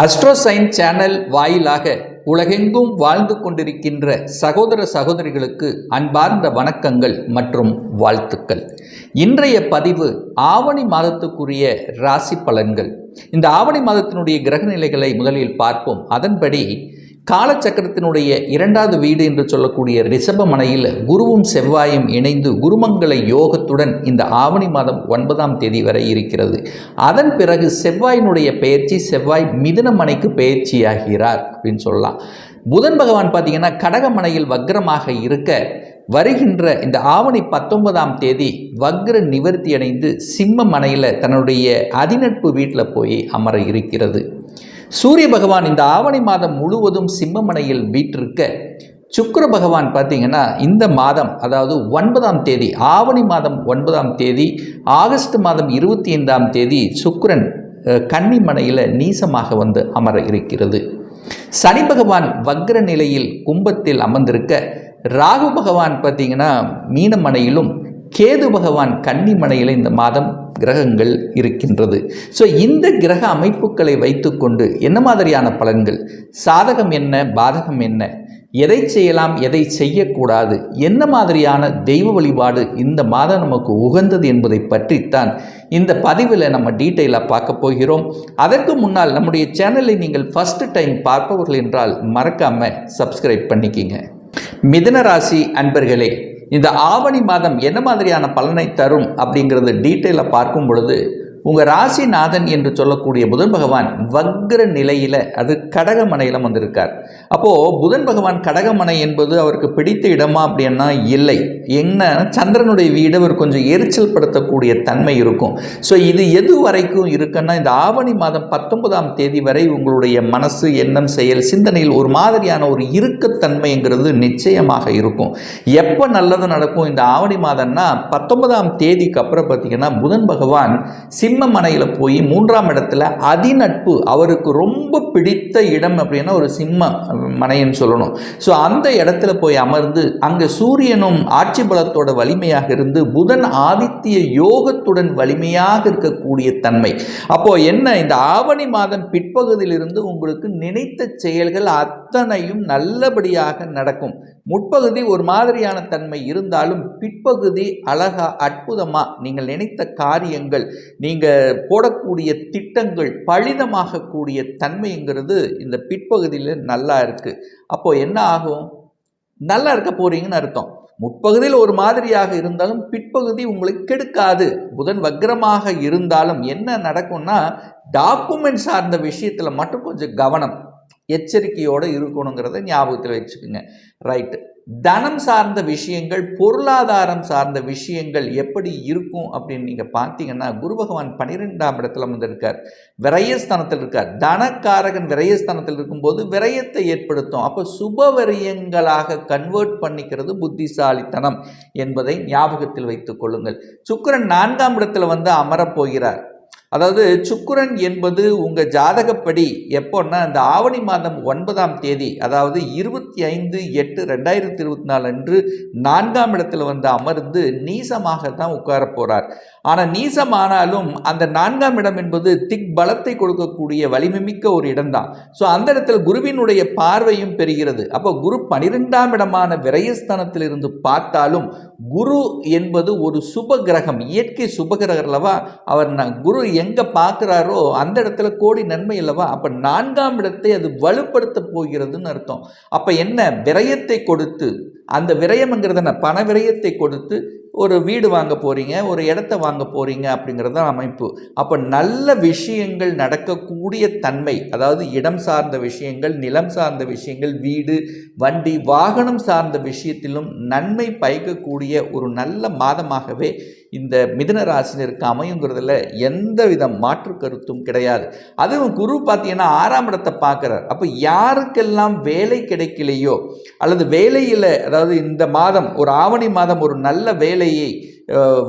அஸ்ட்ரோசைன் channel வாயிலாக உலகெங்கும் வாழ்ந்து கொண்டிருக்கின்ற சகோதர சகோதரிகளுக்கு அன்பார்ந்த வணக்கங்கள் மற்றும் வாழ்த்துக்கள். இன்றைய பதிவு ஆவணி மாதத்துக்குரிய ராசி பலன்கள். இந்த ஆவணி மாதத்தினுடைய கிரக நிலைகளை முதலில் பார்ப்போம். அதன்படி காலச்சக்கரத்தினுடைய இரண்டாவது வீடு என்று சொல்லக்கூடிய ரிஷபமனையில் குருவும் செவ்வாயும் இணைந்து குருமங்கள யோகத்துடன் இந்த ஆவணி மாதம் ஒன்பதாம் தேதி வரை இருக்கிறது. அதன் பிறகு செவ்வாயினுடைய பெயர்ச்சி செவ்வாய் மிதுனமனைக்கு பெயர்ச்சியாகிறார் அப்படின்னு சொல்லலாம். புதன் பகவான் பார்த்தீங்கன்னா கடகமனையில் வக்ரமாக இருக்க வருகின்ற இந்த ஆவணி பத்தொன்பதாம் தேதி வக்ர நிவர்த்தி அடைந்து சிம்ம மனையில் தன்னுடைய அதிநட்பு வீட்டில் போய் அமர இருக்கிறது. சூரிய பகவான் இந்த ஆவணி மாதம் முழுவதும் சிம்மமனையில் வீற்றிருக்க சுக்கர பகவான் பார்த்தீங்கன்னா இந்த மாதம் அதாவது ஒன்பதாம் தேதி ஆவணி மாதம் ஒன்பதாம் தேதி ஆகஸ்ட் மாதம் இருபத்தி ஐந்தாம் தேதி சுக்கரன் கன்னிமனையில் நீசமாக வந்து அமர இருக்கிறது. சனி பகவான் வக்ர நிலையில் கும்பத்தில் அமர்ந்திருக்க ராகு பகவான் பார்த்தீங்கன்னா மீனமனையிலும் கேது பகவான் கன்னிமனையில் இந்த மாதம் கிரகங்கள் இருக்கின்றது. ஸோ இந்த கிரக அமைப்புகளை வைத்துக்கொண்டு என்ன மாதிரியான பலன்கள்? சாதகம் என்ன? பாதகம் என்ன? எதை செய்யலாம்? எதை செய்யக்கூடாது? என்ன மாதிரியான தெய்வ வழிபாடு இந்த மாதம் நமக்கு உகந்தது என்பதை பற்றித்தான் இந்த பதிவில் நம்ம டீட்டெயிலாக பார்க்க போகிறோம். அதற்கு முன்னால் நம்முடைய சேனலை நீங்கள் ஃபஸ்ட்டு டைம் பார்ப்பவர்கள் என்றால் மறக்காமல் சப்ஸ்கிரைப் பண்ணிக்கிங்க. மிதன ராசி அன்பர்களே இந்த ஆவணி மாதம் என்ன மாதிரியான பலனை தரும் அப்படிங்கிறது டீட்டெயிலை பார்க்கும் பொழுது உங்கள் ராசிநாதன் என்று சொல்லக்கூடிய புதன் பகவான் வக்ர நிலையில் அது கடகமனையில் வந்திருக்கார். அப்போது புதன் பகவான் கடகமனை என்பது அவருக்கு பிடித்த இடமா அப்படின்னா இல்லை. என்ன சந்திரனுடைய வீடு அவர் கொஞ்சம் எரிச்சல் படுத்தக்கூடிய தன்மை இருக்கும். ஸோ இது எது வரைக்கும் இருக்குன்னா இந்த ஆவணி மாதம் பத்தொன்பதாம் தேதி வரை உங்களுடைய மனசு எண்ணம் செயல் சிந்தனையில் ஒரு மாதிரியான ஒரு இறுக்கத்தன்மைங்கிறது நிச்சயமாக இருக்கும். எப்போ நல்லது நடக்கும் இந்த ஆவணி மாதம்னா பத்தொன்பதாம் தேதிக்கு அப்புறம் பார்த்தீங்கன்னா புதன் பகவான் சிம்ம மனையில் போய் மூன்றாம் இடத்துல அதிநட்பு அவருக்கு ரொம்ப பிடித்த இடம் அப்படின்னா ஒரு சிம்ம மனைன்னு சொல்லணும். ஸோ அந்த இடத்துல போய் அமர்ந்து அங்கே சூரியனும் ஆட்சி பலத்தோட வலிமையாக இருந்து புதன் ஆதித்ய யோகத்துடன் வலிமையாக இருக்கக்கூடிய தன்மை. அப்போ என்ன? இந்த ஆவணி மாதம் பிற்பகுதியிலிருந்து உங்களுக்கு நினைத்த செயல்கள் அத்தனையும் நல்லபடியாக நடக்கும். முற்பகுதி ஒரு மாதிரியான தன்மை இருந்தாலும் பிற்பகுதி அழகா அற்புதமா நீங்கள் நினைத்த காரியங்கள் நீங்கள் போடக்கூடிய திட்டங்கள் பலிதமாகக்கூடிய தன்மைங்கிறது இந்த பிற்பகுதியில் நல்லா இருக்குது அப்போது என்ன ஆகும்? நல்லா இருக்க போகிறீங்கன்னு அர்த்தம். முற்பகுதியில் ஒரு மாதிரியாக இருந்தாலும் பிற்பகுதி உங்களை கெடுக்காது. புதன் வக்ரமாக இருந்தாலும் என்ன நடக்கும்னா டாக்குமெண்ட் சார்ந்த விஷயத்தில் மட்டும் கொஞ்சம் கவனம் எச்சரிக்கையோடு இருக்கணுங்கிறத ஞாபகத்தில் வச்சுக்கோங்க. ரைட்டு தனம் சார்ந்த விஷயங்கள் பொருளாதாரம் சார்ந்த விஷயங்கள் எப்படி இருக்கும் அப்படின்னு நீங்கள் பார்த்தீங்கன்னா குரு பகவான் பன்னிரெண்டாம் இடத்துல வந்திருக்கார் விரயஸ்தானத்தில் இருக்கார். தனக்காரகன் விரயஸ்தானத்தில் இருக்கும்போது விரயத்தை ஏற்படுத்தும். அப்போ சுப விரயங்களாக கன்வெர்ட் பண்ணிக்கிறது புத்திசாலித்தனம் என்பதை ஞாபகத்தில் வைத்துக் கொள்ளுங்கள். சுக்கிரன் நான்காம் இடத்துல வந்து அமரப் போகிறார். அதாவது சுக்குரன் என்பது உங்கள் ஜாதகப்படி எப்போன்னா இந்த ஆவணி மாதம் ஒன்பதாம் தேதி அதாவது இருபத்தி ஐந்து எட்டு ரெண்டாயிரத்தி இருபத்தி நாலு அன்று நான்காம் இடத்துல வந்து அமர்ந்து நீசமாக தான் உட்கார போகிறார் ஆனால் நீசமானாலும் அந்த நான்காம் இடம் என்பது திக் பலத்தை கொடுக்கக்கூடிய வலிமைமிக்க ஒரு இடம்தான். ஸோ அந்த இடத்துல குருவினுடைய பார்வையும் பெறுகிறது. அப்போ குரு பனிரெண்டாம் இடமான விரயஸ்தானத்தில் இருந்து பார்த்தாலும் குரு என்பது ஒரு சுப கிரகம் இயற்கை சுப கிரகம் அல்லவா? அவர் குரு எங்கே பார்க்குறாரோ அந்த இடத்துல கோடி நன்மை அல்லவா? அப்போ நான்காம் இடத்தை அது வலுப்படுத்த போகிறதுன்னு அர்த்தம். அப்போ என்ன? விரயத்தை கொடுத்து அந்த விரயம்ங்கிறது என்ன பண விரயத்தை கொடுத்து ஒரு வீடு வாங்க போகிறீங்க ஒரு இடத்த வாங்க போகிறீங்க அப்படிங்கிறது தான் அமைப்பு. அப்போ நல்ல விஷயங்கள் நடக்கக்கூடிய தன்மை அதாவது இடம் சார்ந்த விஷயங்கள் நிலம் சார்ந்த விஷயங்கள் வீடு வண்டி வாகனம் சார்ந்த விஷயத்திலும் நன்மை பயக்கக்கூடிய ஒரு நல்ல மாதமாகவே இந்த மிதுன ராசினருக்கு அமையுங்கிறதுல எந்த வித மாற்று கருத்தும் கிடையாது. அதுவும் குரு பார்த்தீங்கன்னா ஆறாம் இடத்தை பார்க்குறார் அப்போ யாருக்கெல்லாம் வேலை கிடைக்கலையோ அல்லது வேலையில் அதாவது இந்த மாதம் ஒரு ஆவணி மாதம் ஒரு நல்ல வேலையை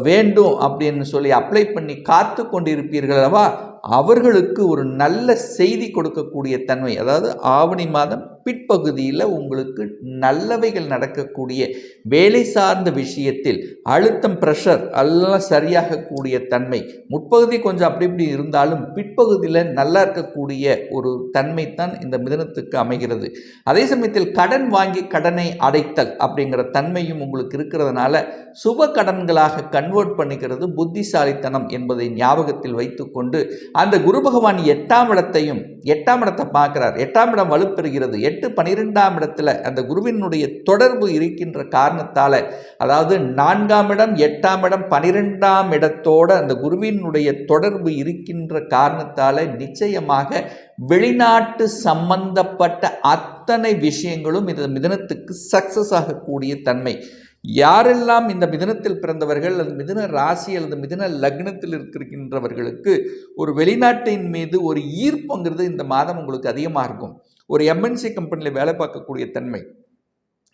வேண்டும் அப்படின்னு சொல்லி அப்ளை பண்ணி காத்து கொண்டிருப்பீர்கள் அல்லவா? அவர்களுக்கு ஒரு நல்ல செய்தி கொடுக்கக்கூடிய தன்மை அதாவது ஆவணி மாதம் பிற்பகுதியில் உங்களுக்கு நல்லவைகள் நடக்கக்கூடிய வேலை சார்ந்த விஷயத்தில் அழுத்தம் ப்ரெஷர் எல்லாம் சரியாகக்கூடிய தன்மை முற்பகுதி கொஞ்சம் அப்படி இப்படி இருந்தாலும் பிற்பகுதியில் நல்லா இருக்கக்கூடிய ஒரு தன்மை தான் இந்த மிதனத்துக்கு அமைகிறது. அதே சமயத்தில் கடன் வாங்கி கடனை அடைத்தல் அப்படிங்கிற தன்மையும் உங்களுக்கு இருக்கிறதுனால சுப கடன்களாக கன்வெர்ட் பண்ணிக்கிறது புத்திசாலித்தனம் என்பதை ஞாபகத்தில் வைத்துக்கொண்டு அந்த குரு பகவான் எட்டாம் இடத்தையும் எட்டாம் இடத்தை பார்க்கிறார். எட்டாம் இடம் வலுப்பெறுகிறது. எட்டு பனிரெண்டாம் இடத்துல அந்த குருவினுடைய தொடர்பு இருக்கின்ற காரணத்தால் அதாவது நான்காம் இடம் எட்டாம் இடம் பனிரெண்டாம் இடத்தோட அந்த குருவினுடைய தொடர்பு இருக்கின்ற காரணத்தால் நிச்சயமாக வெளிநாட்டு சம்பந்தப்பட்ட அத்தனை விஷயங்களும் இந்த மிதனத்துக்கு சக்சஸ் ஆகக்கூடிய தன்மை. யாரெல்லாம் இந்த மிதனத்தில் பிறந்தவர்கள் அல்லது மிதன ராசி அல்லது மிதன லக்னத்தில் இருக்கின்றவர்களுக்கு ஒரு வெளிநாட்டின் மீது ஒரு ஈர்ப்புங்கிறது இந்த மாதம் உங்களுக்கு அதிகமாக இருக்கும். ஒரு எம்என்சி கம்பெனியில் வேலை பார்க்கக்கூடிய தன்மை.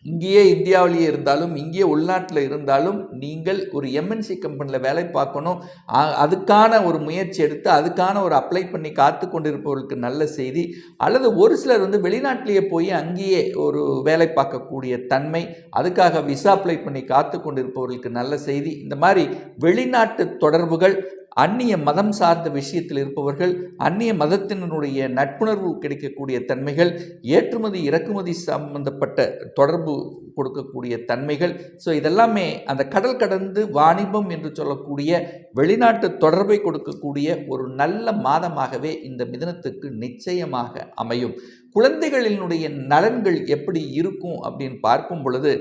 இங்கேயே இந்தியாவிலேயே இருந்தாலும் இங்கேயே உள்நாட்டில் இருந்தாலும் நீங்கள் ஒரு எம்என்சி கம்பெனியில் வேலை பார்க்கணும். அதுக்கான ஒரு முயற்சி எடுத்து அதுக்கான ஒரு அப்ளை பண்ணி காத்து கொண்டிருப்பவர்களுக்கு நல்ல செய்தி. அல்லது ஒரு சிலர் வந்து வெளிநாட்டிலேயே போய் அங்கேயே ஒரு வேலை பார்க்கக்கூடிய தன்மை அதுக்காக விசா அப்ளை பண்ணி காத்து கொண்டிருப்பவர்களுக்கு நல்ல செய்தி. இந்த மாதிரி வெளிநாட்டு தொடர்புகள் அந்நிய மதம் சார்ந்த விஷயத்தில் இருப்பவர்கள் அந்நிய மதத்தினுடைய நட்புணர்வு கிடைக்கக்கூடிய தன்மைகள் ஏற்றுமதி இறக்குமதி சம்பந்தப்பட்ட தொடர்பு கொடுக்கக்கூடிய தன்மைகள். ஸோ இதெல்லாமே அந்த கடல் கடந்து வாணிபம் என்று சொல்லக்கூடிய வெளிநாட்டு தொடர்பை கொடுக்கக்கூடிய ஒரு நல்ல மாதமாகவே இந்த மிதனத்துக்கு நிச்சயமாக அமையும். குழந்தைகளினுடைய நலன்கள் எப்படி இருக்கும் அப்படின்னு பார்க்கும் பொழுது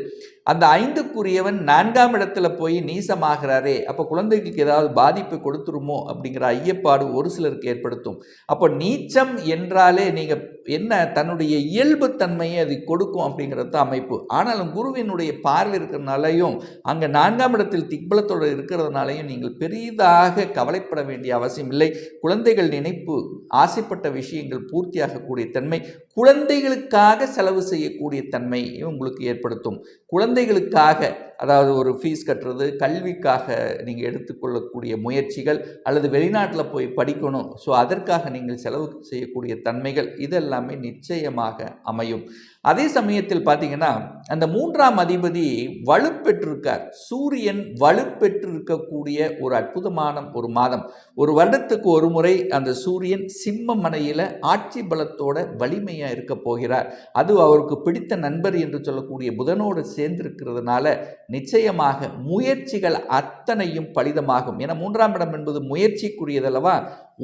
அந்த ஐந்துக்குரியவன் நான்காம் இடத்துல போய் நீசமாகிறாரே அப்போ குழந்தைகளுக்கு ஏதாவது பாதிப்பு கொடுத்துருமோ அப்படிங்கிற ஐயப்பாடு ஒரு சிலருக்கு ஏற்படுத்தும். அப்போ நீச்சம் என்றாலே நீங்கள் என்ன தன்னுடைய இயல்பு தன்மையை அது கொடுக்கும் அப்படிங்கிறது தான் அமைப்பு. ஆனாலும் குருவினுடைய பார்வை இருக்கிறனாலையும் அங்கே நான்காம் இடத்தில் திக்பலத்தோடு இருக்கிறதுனாலையும் நீங்கள் பெரிதாக கவலைப்பட வேண்டிய அவசியம் இல்லை. குழந்தைகள் நினைப்பு ஆசைப்பட்ட விஷயங்கள் பூர்த்தியாகக்கூடிய தன்மை குழந்தைகளுக்காக செலவு செய்யக்கூடிய தன்மை உங்களுக்கு ஏற்படுத்தும். குழந்தைகளுக்காக அதாவது ஒரு ஃபீஸ் கட்டுறது கல்விக்காக நீங்கள் எடுத்துக்கொள்ளக்கூடிய முயற்சிகள் அல்லது வெளிநாட்டில் போய் படிக்கணும். ஸோ அதற்காக நீங்கள் செலவு செய்யக்கூடிய தன்மைகள் இதெல்லாமே நிச்சயமாக அமையும். அதே சமயத்தில் பார்த்தீங்கன்னா அந்த மூன்றாம் அதிபதி வலுப்பெற்றிருக்கார். சூரியன் வலுப்பெற்றிருக்கக்கூடிய ஒரு அற்புதமான ஒரு மாதம். ஒரு வருடத்துக்கு ஒரு முறை அந்த சூரியன் சிம்ம மனையில் ஆட்சி பலத்தோட வலிமையாக இருக்க போகிறார். அது அவருக்கு பிடித்த நண்பர் என்று சொல்லக்கூடிய புதனோடு சேர்ந்திருக்கிறதுனால நிச்சயமாக முயற்சிகள் அத்தனையும் பலிதமாகும். ஏன்னா மூன்றாம் இடம் என்பது முயற்சிக்குரியதல்லவா?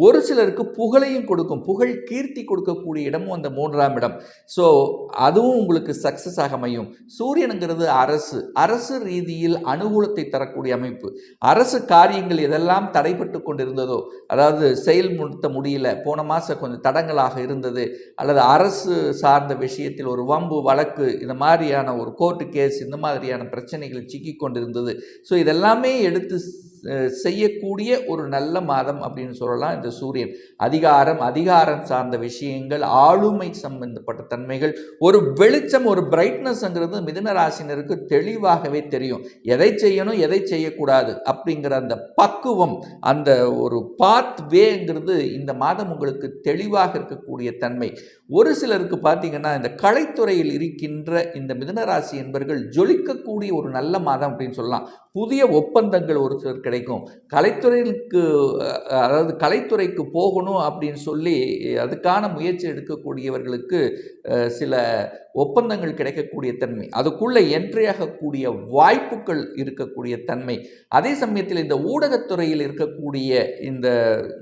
ஒரு சிலருக்கு புகழையும் கொடுக்கும் புகழ் கீர்த்தி கொடுக்கக்கூடிய இடமும் அந்த மூன்றாம் இடம். ஸோ அதுவும் உங்களுக்கு சக்ஸஸ் ஆக அமையும். சூரியனுங்கிறது அரசு. அரசு ரீதியில் அனுகூலத்தை தரக்கூடிய அமைப்பு. அரசு காரியங்கள் எதெல்லாம் தடைப்பட்டு கொண்டிருந்ததோ அதாவது செயல்முடுத்த முடியல போன மாதம் கொஞ்சம் தடங்களாக இருந்தது அல்லது அரசு சார்ந்த விஷயத்தில் ஒரு வம்பு வழக்கு இந்த மாதிரியான ஒரு கோர்ட்டு கேஸ் இந்த மாதிரியான பிரச்சனைகள் சிக்கி கொண்டிருந்தது. ஸோ இதெல்லாமே எடுத்து செய்யக்கூடிய ஒரு நல்ல மாதம் அப்படின்னு சொல்லலாம் இந்த சூரியன். அதிகாரம் அதிகாரம் சார்ந்த விஷயங்கள் ஆளுமை சம்பந்தப்பட்ட தன்மைகள் ஒரு வெளிச்சம் ஒரு பிரைட்னஸ்ங்கிறது மிதுன ராசினருக்கு தெளிவாகவே தெரியும். எதை செய்யணும் எதை செய்யக்கூடாது அப்படிங்கிற அந்த பக்குவம் அந்த ஒரு பாத் வேங்கிறது இந்த மாதம் உங்களுக்கு தெளிவாக இருக்கக்கூடிய தன்மை. ஒரு சிலருக்கு பார்த்தீங்கன்னா இந்த கலைத்துறையில் இருக்கின்ற இந்த மிதனராசி என்பர்கள் ஜொலிக்கக்கூடிய ஒரு நல்ல மாதம் அப்படின்னு சொல்லலாம். புதிய ஒப்பந்தங்கள் ஒரு சிலர் கிடைக்கும். கலைத்துறைக்கு அதாவது கலைத்துறைக்கு போகணும் அப்படின்னு சொல்லி அதுக்கான முயற்சி எடுக்கக்கூடியவர்களுக்கு சில ஒப்பந்தங்கள் கிடைக்கக்கூடிய தன்மை அதுக்குள்ளே என்ட்ரியாகக்கூடிய வாய்ப்புகள் இருக்கக்கூடிய தன்மை. அதே சமயத்தில் இந்த ஊடகத்துறையில் இருக்கக்கூடிய இந்த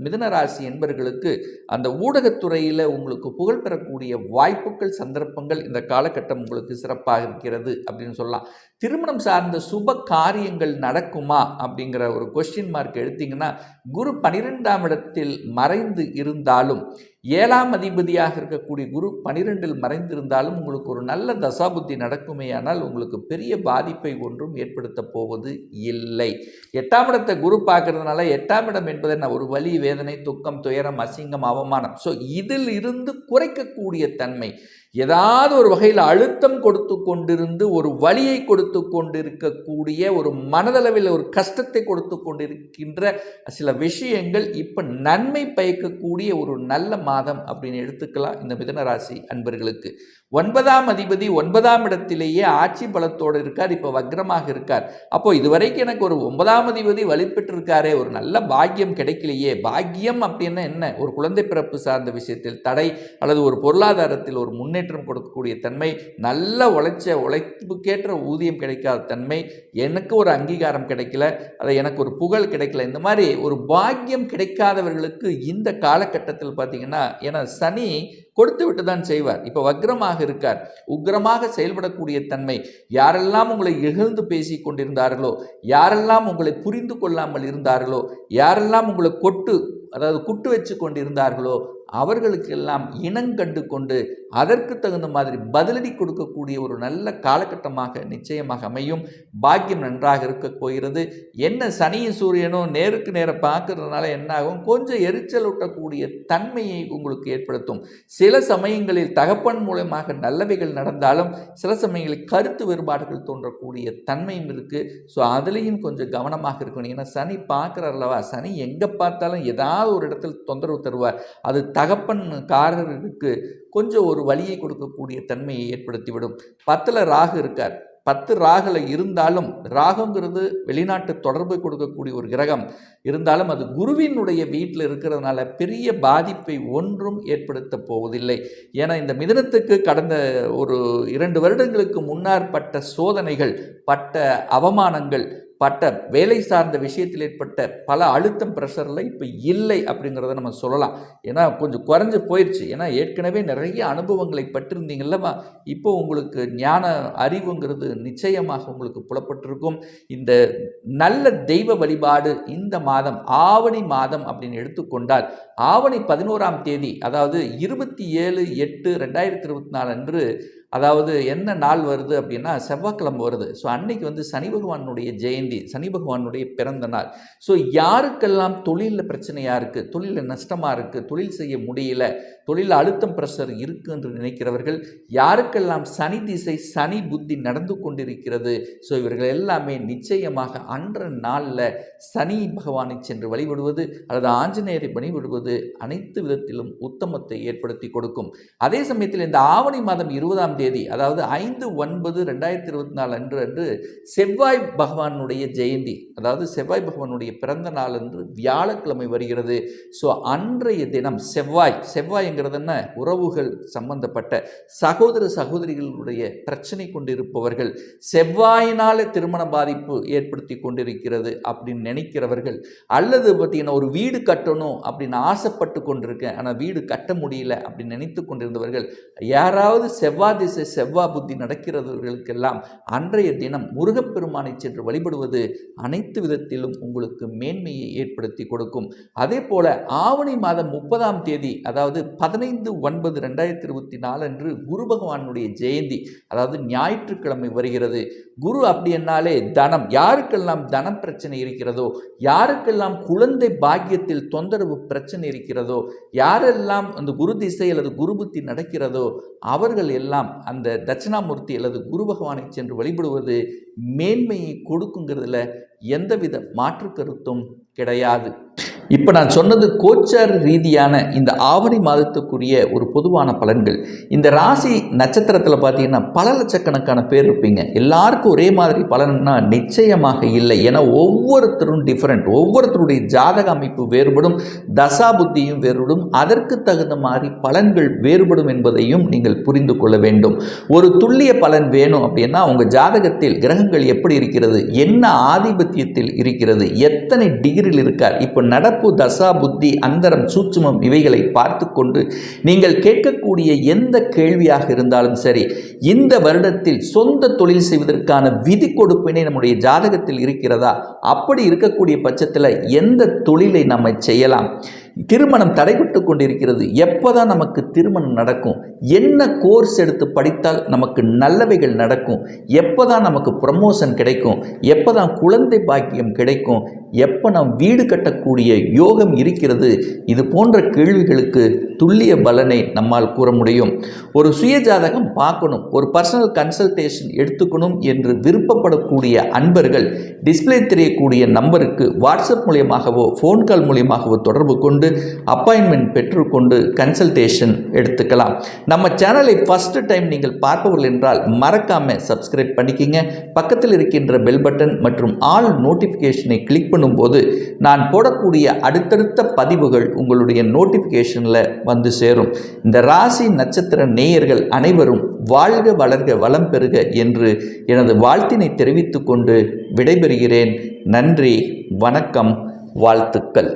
மிதனராசி என்பர்களுக்கு அந்த ஊடகத்துறையில் உங்களுக்கு புகழ் பெறக்கூடிய வாய்ப்புகள் சந்தர்ப்பங்கள் இந்த காலகட்டம் உங்களுக்கு சிறப்பாக இருக்கிறது அப்படின்னு சொல்லலாம். திருமணம் சார்ந்த சுப காரியங்கள் நடக்குமா அப்படிங்கிற ஒரு கொஸ்டின் மார்க் எடுத்திங்கன்னா குரு பனிரெண்டாம் இடத்தில் மறைந்து இருந்தாலும் ஏழாம் அதிபதியாக இருக்கக்கூடிய குரு பனிரெண்டில் மறைந்திருந்தாலும் உங்களுக்கு ஒரு நல்ல தசாபுத்தி நடக்குமேயானால் உங்களுக்கு பெரிய பாதிப்பை ஒன்றும் ஏற்படுத்த போவது இல்லை. எட்டாம் இடத்தை குரு பார்க்கறதுனால எட்டாம் இடம் என்பது என்ன? ஒரு வலி வேதனை துக்கம் துயரம் அசிங்கம் அவமானம். ஸோ இதில் இருந்து குறைக்கக்கூடிய தன்மை. ஏதாவது ஒரு வகையில் அழுத்தம் கொடுத்து கொண்டிருந்து ஒரு வலியை கொடுத்து கொண்டிருக்கக்கூடிய ஒரு மனதளவில் ஒரு கஷ்டத்தை கொடுத்து கொண்டிருக்கின்ற சில விஷயங்கள் இப்போ நன்மை பயக்கக்கூடிய ஒரு நல்ல மாதம் அப்படின்னு எடுத்துக்கலாம். இந்த மிதன ராசி அன்பர்களுக்கு. ஒன்பதாம் அதிபதி ஒன்பதாம் இடத்திலேயே ஆட்சி பலத்தோடு இருக்கார் இப்போ வக்ரமாக இருக்கார். அப்போ இதுவரைக்கும் எனக்கு ஒரு ஒன்பதாம் அதிபதி வழிபட்டு இருக்காரே ஒரு நல்ல பாக்கியம் கிடைக்கலையே. பாக்கியம் அப்படின்னா என்ன? ஒரு குழந்தை பிறப்பு சார்ந்த விஷயத்தில் தடை அல்லது ஒரு பொருளாதாரத்தில் ஒரு முன்னேற்றம் கொடுக்கக்கூடிய தன்மை நல்ல உழைச்ச உழைப்புக்கேற்ற ஊதியம் கிடைக்காத தன்மை எனக்கு ஒரு அங்கீகாரம் கிடைக்கல அதை எனக்கு ஒரு புகழ் கிடைக்கல. இந்த மாதிரி ஒரு பாக்கியம் கிடைக்காதவர்களுக்கு இந்த காலகட்டத்தில் பார்த்தீங்கன்னா ஏன்னா சனி கொடுத்து விட்டு தான் செய்வார். இப்போ வக்ரமாக இருக்கார். உக்ரமாக செயல்படக்கூடிய தன்மை யாரெல்லாம் உங்களை இகழ்ந்து பேசி கொண்டிருந்தார்களோ யாரெல்லாம் உங்களை புரிந்து கொள்ளாமல் இருந்தார்களோ யாரெல்லாம் உங்களை கொட்டு அதாவது குட்டு வச்சு கொண்டிருந்தார்களோ அவர்களுக்கெல்லாம் இனங்கண்டு கொண்டு அதற்கு தகுந்த மாதிரி பதிலடி கொடுக்கக்கூடிய ஒரு நல்ல காலகட்டமாக நிச்சயமாக அமையும். பாக்கியம் நன்றாக இருக்க போகிறது. என்ன சனியும் சூரியனும் நேருக்கு நேர பார்க்கறதுனால என்னாகும்? கொஞ்சம் எரிச்சல் ஊட்டக்கூடிய தன்மையை உங்களுக்கு ஏற்படுத்தும். சில சமயங்களில் தகப்பன் மூலமாக நல்லவைகள் நடந்தாலும் சில சமயங்களில் கருத்து வேறுபாடுகள் தோன்றக்கூடிய தன்மையும் இருக்குது ஸோ அதுலேயும் கொஞ்சம் கவனமாக இருக்கணும். ஏன்னா சனி பார்க்குறார் அல்லவா? சனி எங்கே பார்த்தாலும் ஏதாவது ஒரு இடத்தில் தொந்தரவு தருவார். அது த காரருக்கு கொஞ்சம் ஒரு வழியை கொடுக்கக்கூடிய தன்மையை ஏற்படுத்திவிடும். பத்தில் ராகு இருக்கார். பத்து ராகுல இருந்தாலும் ராகுங்கிறது வெளிநாட்டு தொடர்பு கொடுக்கக்கூடிய ஒரு கிரகம். இருந்தாலும் அது குருவினுடைய வீட்டில் இருக்கிறதுனால பெரிய பாதிப்பை ஒன்றும் ஏற்படுத்த போவதில்லை. ஏன்னா இந்த மிதனத்துக்கு கடந்த ஒரு இரண்டு வருடங்களுக்கு முன்னார் பட்ட சோதனைகள் பட்ட அவமானங்கள் பட்ட வேலை சார்ந்த விஷயத்தில் ஏற்பட்ட பல அழுத்தம் ப்ரெஷரில் இப்போ இல்லை அப்படிங்கிறத நம்ம சொல்லலாம். ஏன்னா கொஞ்சம் குறைஞ்சி போயிடுச்சு ஏன்னா ஏற்கனவே நிறைய அனுபவங்களை பட்டிருந்தீங்கல்லவா இப்போ உங்களுக்கு ஞான அறிவுங்கிறது நிச்சயமாக உங்களுக்கு புலப்பட்டிருக்கும். இந்த நல்ல தெய்வ வழிபாடு இந்த மாதம் ஆவணி மாதம் அப்படின்னு எடுத்துக்கொண்டால் ஆவணி பதினோராம் தேதி அதாவது இருபத்தி ஏழு எட்டு ரெண்டாயிரத்தி இருபத்தி நாலு அன்று அதாவது என்ன நாள் வருது அப்படின்னா செவ்வாய்க்கிழமை வருது. ஸோ அன்னைக்கு வந்து சனி பகவானுடைய ஜெயந்தி சனி பகவானுடைய பிறந்த நாள். ஸோ யாருக்கெல்லாம் தொழிலில் பிரச்சனையாக இருக்குது தொழிலில் நஷ்டமாக இருக்குது தொழில் செய்ய முடியல தொழில் அழுத்தம் ப்ரெஷர் இருக்குது என்று நினைக்கிறவர்கள் யாருக்கெல்லாம் சனி திசை சனி புத்தி நடந்து கொண்டிருக்கிறது ஸோ இவர்கள் எல்லாமே நிச்சயமாக அன்ற நாளில் சனி பகவானை சென்று வழிபடுவது அல்லது ஆஞ்சநேயரை வழிபடுவது அனைத்து விதத்திலும் உத்தமத்தை ஏற்படுத்தி கொடுக்கும். அதே சமயத்தில் இந்த ஆவணி மாதம் இருபதாம் தேதி தேதி அதாவது ஐந்து ஒன்பது ரெண்டாயிரத்தி இருபத்தி நாலு அன்று அன்று செவ்வாய் பகவானுடைய ஜெயந்தி அதாவது செவ்வாய் பகவானுடைய பிறந்த நாள் அன்று வியாழக்கிழமை வருகிறது. ஸோ அன்றைய தினம் செவ்வாய் செவ்வாய்ங்கிறது என்ன? உறவுகள் சம்பந்தப்பட்ட சகோதர சகோதரிகளுடைய பிரச்சனை கொண்டிருப்பவர்கள் செவ்வாயினால திருமண பாதிப்பு ஏற்படுத்தி கொண்டிருக்கிறது அப்படின்னு நினைக்கிறவர்கள் அல்லது பார்த்திங்கன்னா ஒரு வீடு கட்டணும் அப்படின்னு ஆசைப்பட்டு கொண்டிருக்கேன் ஆனால் வீடு கட்ட முடியல அப்படின்னு நினைத்து கொண்டிருந்தவர்கள் யாராவது செவ்வாய் திசை செவ்வா புத்தி நடக்கிறவர்களுக்கெல்லாம் அன்றைய தினம் முருகப்பெருமானை சென்று வழிபடுவது அனைத்து விதத்திலும் உங்களுக்கு மேன்மையை ஏற்படுத்தி கொடுக்கும். அதே போல ஆவணி மாதம் முப்பதாம் தேதி அதாவது பதினைந்து ஒன்பது ரெண்டாயிரத்தி இருபத்தி நாலு அன்று குரு பகவானுடைய ஜெயந்தி அதாவது ஞாயிற்றுக்கிழமை வருகிறது. குரு அப்படி என்னாலே தனம் யாருக்கெல்லாம் தனம் பிரச்சனை இருக்கிறதோ யாருக்கெல்லாம் குழந்தை பாக்கியத்தில் தொந்தரவு பிரச்சனை இருக்கிறதோ யாரெல்லாம் அந்த குரு திசை அல்லது குரு புத்தி நடக்கிறதோ அவர்கள் எல்லாம் அந்த தட்சிணாமூர்த்தி அல்லது குரு பகவானை சென்று வழிபடுவது மேன்மையை கொடுக்குங்கிறதுல எந்தவித மாற்று கருத்தும் கிடையாது. இப்போ நான் சொன்னது கோச்சார் ரீதியான இந்த ஆவணி மாதத்துக்குரிய ஒரு பொதுவான பலன்கள். இந்த ராசி நட்சத்திரத்தில் பார்த்தீங்கன்னா பல லட்சக்கணக்கான பேர் இருப்பீங்க. எல்லாருக்கும் ஒரே மாதிரி பலன்னா நிச்சயமாக இல்லை. ஏன்னா ஒவ்வொருத்தரும் டிஃப்ரெண்ட் ஒவ்வொருத்தருடைய ஜாதக அமைப்பு வேறுபடும் தசா புத்தியும் வேறுபடும் அதற்கு தகுந்த மாதிரி பலன்கள் வேறுபடும் என்பதையும் நீங்கள் புரிந்து கொள்ள வேண்டும். ஒரு துல்லிய பலன் வேணும் அப்படின்னா உங்கள் ஜாதகத்தில் கிரகங்கள் எப்படி இருக்கிறது என்ன ஆதிபத்தியத்தில் இருக்கிறது எத்தனை டிகிரியில் இருக்கார் இப்போ நடப்பு தசா புத்தி அந்தரம் சூட்சுமம் இவைகளை பார்த்து கொண்டு நீங்கள் கேட்கக்கூடிய எந்த கேள்வியாக இருந்தாலும் சரி இந்த வருடத்தில் சொந்த தொழில் செய்வதற்கான விதி கொடுப்பினை நம்முடைய ஜாதகத்தில் இருக்கிறதா? அப்படி இருக்கக்கூடிய பட்சத்தில் எந்த தொழிலை நம்ம செய்யலாம்? திருமணம் தடைபட்டு கொண்டிருக்கிறது. எப்போ தான் நமக்கு திருமணம் நடக்கும்? என்ன கோர்ஸ் எடுத்து படித்தால் நமக்கு நல்லவைகள் நடக்கும்? எப்போ தான் நமக்கு ப்ரமோஷன் கிடைக்கும்? எப்போ தான் குழந்தை பாக்கியம் கிடைக்கும்? எப்போ நாம் வீடு கட்டக்கூடிய யோகம் இருக்கிறது? இது போன்ற கேள்விகளுக்கு துல்லிய பலனை நம்மால் கூற முடியும். ஒரு சுய ஜாதகம் பார்க்கணும். ஒரு பர்சனல் கன்சல்டேஷன் எடுத்துக்கணும் என்று விருப்பப்படக்கூடிய அன்பர்கள் டிஸ்ப்ளே தெரியக்கூடிய நம்பருக்கு வாட்ஸ்அப் மூலியமாகவோ ஃபோன் கால் மூலியமாகவோ தொடர்பு கொண்டு அப்பாயின்மெண்ட் பெற்றுக்கொண்டு கன்சல்டேஷன் எடுத்துக்கலாம். நம்ம சேனலை ஃபஸ்ட்டு டைம் நீங்கள் பார்ப்பவர்கள் என்றால் மறக்காம சப்ஸ்கிரைப் பண்ணிக்கிங்க. பக்கத்தில் இருக்கின்ற பெல் பட்டன் மற்றும் ஆல் நோட்டிஃபிகேஷனை கிளிக் பண்ணும்போது நான் போடக்கூடிய அடுத்தடுத்த பதிவுகள் உங்களுடைய நோட்டிஃபிகேஷனில் வந்து சேரும். இந்த ராசி நட்சத்திர நேயர்கள் அனைவரும் வாழ்க வளர்க வளம் பெறுக என்று எனது வாழ்த்தினை தெரிவித்துக்கொண்டு விடைபெறுகிறேன். நன்றி வணக்கம் வாழ்த்துக்கள்.